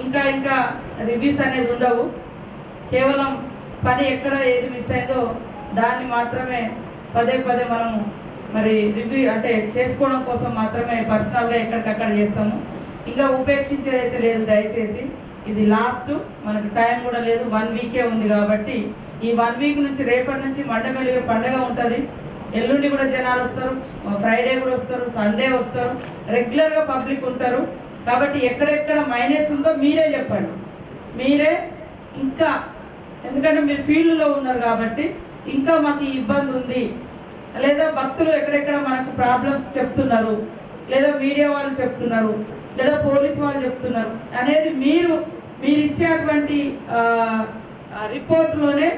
ఇంకా ఇంకా రివ్యూస్ అనేది ఉండవు. కేవలం పని ఎక్కడ ఏది మిస్ అయిందో దాన్ని మాత్రమే పదే పదే మనము మరి రివ్యూ అంటే చేసుకోవడం కోసం మాత్రమే పర్సనల్గా ఎక్కడికక్కడ చేస్తాము. ఇంకా ఉపేక్షించేదైతే లేదు దయచేసి. ఇది లాస్ట్ మనకు టైం కూడా లేదు. వన్ వీకే ఉంది కాబట్టి ఈ వన్ వీక్ నుంచి రేపటి నుంచి మండమెలుగు పండగ ఉంటుంది. ఎల్లుండి కూడా జనాలు వస్తారు. ఫ్రైడే కూడా వస్తారు. సండే వస్తారు. రెగ్యులర్గా పబ్లిక్ ఉంటారు. కాబట్టి ఎక్కడెక్కడ మైనస్ ఉందో మీరే చెప్పండి. మీరే ఇంకా ఎందుకంటే మీరు ఫీల్డ్లో ఉన్నారు కాబట్టి ఇంకా మాకు ఇబ్బంది ఉంది. లేదా భక్తులు ఎక్కడెక్కడ మనకు ప్రాబ్లమ్స్ చెప్తున్నారు లేదా మీడియా వాళ్ళు చెప్తున్నారు లేదా పోలీస్ వాళ్ళు చెప్తున్నారు అనేది మీరు మీరు ఇచ్చేటువంటి రిపోర్ట్లోనే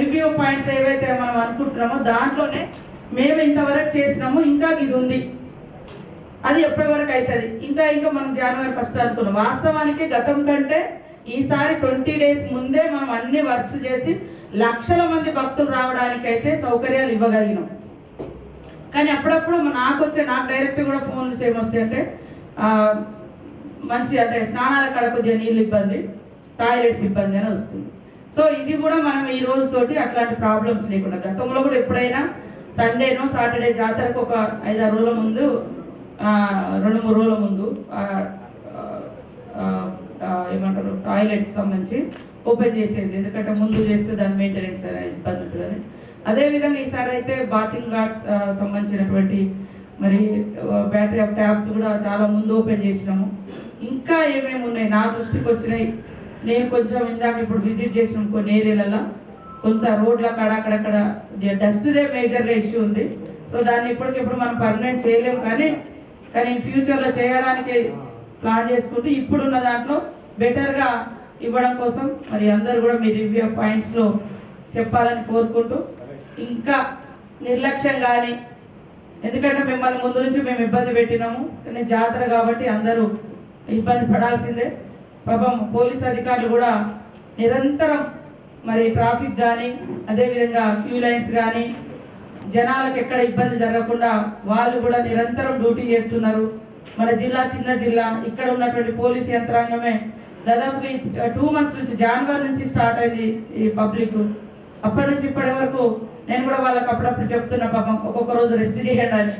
రివ్యూ పాయింట్స్ ఏవైతే మనం అనుకుంటున్నామో దాంట్లోనే మేము ఇంతవరకు చేసినాము ఇంకా ఇది ఉంది. అది ఎప్పటి వరకు అవుతుంది ఇంకా ఇంకా మనం జనవరి ఫస్ట్ అనుకున్నాం. వాస్తవానికి గతం కంటే ఈసారి ట్వంటీ డేస్ ముందే మనం అన్ని వర్క్స్ చేసి లక్షల మంది భక్తులు రావడానికి అయితే సౌకర్యాలు ఇవ్వగలిగినాం. కానీ అప్పుడప్పుడు నాకు వచ్చే నాకు డైరెక్ట్ కూడా ఫోన్లు ఏమొస్తాయి అంటే మంచి అంటే స్నానాల కడ కొద్దిగా నీళ్ళు ఇబ్బంది టాయిలెట్స్ ఇబ్బంది అని వస్తుంది. సో ఇది కూడా మనం ఈ రోజుతోటి అట్లాంటి ప్రాబ్లమ్స్ లేకుండా గతంలో కూడా ఎప్పుడైనా సండేనో సాటర్డే జాతరకు ఒక ఐదారు రోజుల ముందు రెండు మూడు రోజుల ముందు ఏమంటారు టాయిలెట్స్ సంబంధించి ఓపెన్ చేసేది. ఎందుకంటే ముందు చేస్తే దాని మెయింటెనెన్స్ అనేది ఇబ్బంది ఉంటుందని. అదేవిధంగా ఈసారి అయితే బాతింగ్ గార్డ్స్ సంబంధించినటువంటి మరి బ్యాటరీ ఆఫ్ ట్యాబ్స్ కూడా చాలా ముందు ఓపెన్ చేసినాము. ఇంకా ఏమేమి ఉన్నాయి? నా దృష్టికి వచ్చినాయి. నేను కొంచెం ఇందాక ఇప్పుడు విజిట్ చేసిన కొన్ని ఏరియాలలో కొంత రోడ్ల కాడ అక్కడక్కడ డస్ట్దే మేజర్గా ఇష్యూ ఉంది. సో దాన్ని ఇప్పటికిప్పుడు మనం పర్మనెంట్ చేయలేము. కానీ కానీ ఫ్యూచర్లో చేయడానికి ప్లాన్ చేసుకుంటూ ఇప్పుడున్న దాంట్లో బెటర్గా ఇవ్వడం కోసం మరి అందరు కూడా మీ రివ్యూ పాయింట్స్లో చెప్పాలని కోరుకుంటూ ఇంకా నిర్లక్ష్యం కానీ ఎందుకంటే మిమ్మల్ని ముందు నుంచి మేము ఇబ్బంది పెట్టినాము కానీ జాతర కాబట్టి అందరూ ఇబ్బంది పడాల్సిందే. పాపం పోలీస్ అధికారులు కూడా నిరంతరం మరి ట్రాఫిక్ కానీ అదేవిధంగా క్యూ లైన్స్ కానీ జనాలకు ఎక్కడ ఇబ్బంది జరగకుండా వాళ్ళు కూడా నిరంతరం డ్యూటీ చేస్తున్నారు. మన జిల్లా చిన్న జిల్లా ఇక్కడ ఉన్నటువంటి పోలీస్ యంత్రాంగమే దాదాపు టూ మంత్స్ నుంచి జనవరి నుంచి స్టార్ట్ అయింది ఈ పబ్లిక్ అప్పటి నుంచి ఇప్పటి వరకు నేను కూడా వాళ్ళకి అప్పుడప్పుడు చెప్తున్నా పాపం ఒక్కొక్క రోజు రెస్ట్ చేయండి అని.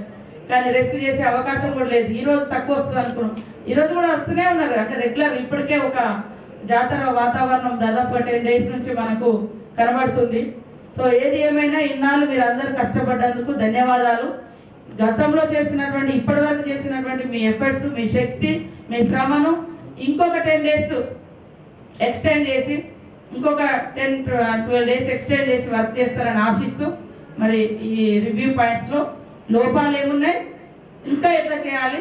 కానీ రెస్ట్ చేసే అవకాశం కూడా లేదు. ఈ రోజు తక్కువ వస్తుంది అనుకున్నాం. ఈ రోజు కూడా వస్తూనే ఉన్నారు. అంటే రెగ్యులర్ ఇప్పటికే ఒక జాతర వాతావరణం దాదాపు టెన్ డేస్ నుంచి మనకు కనబడుతుంది. సో ఏది ఏమైనా ఇన్నాళ్ళు మీరు అందరూ కష్టపడ్డందుకు ధన్యవాదాలు. గతంలో చేసినటువంటి ఇప్పటి వరకు చేసినటువంటి మీ ఎఫర్ట్స్ మీ శక్తి మీ శ్రమను ఇంకొక టెన్ డేస్ ఎక్స్టెండ్ చేసి ఇంకొక టెన్ ట్వెల్వ్ డేస్ ఎక్స్టెండ్ చేసి వర్క్ చేస్తారని ఆశిస్తూ మరి ఈ రివ్యూ పాయింట్స్లో లోపాలు ఏమున్నాయి? ఇంకా ఎట్లా చేయాలి?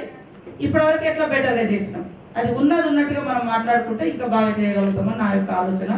ఇప్పటివరకు ఎట్లా బెటర్గా చేసినాం? అది ఉన్నది ఉన్నట్టుగా మనం మాట్లాడుకుంటే ఇంకా బాగా చేయగలుగుతామని నా యొక్క ఆలోచన.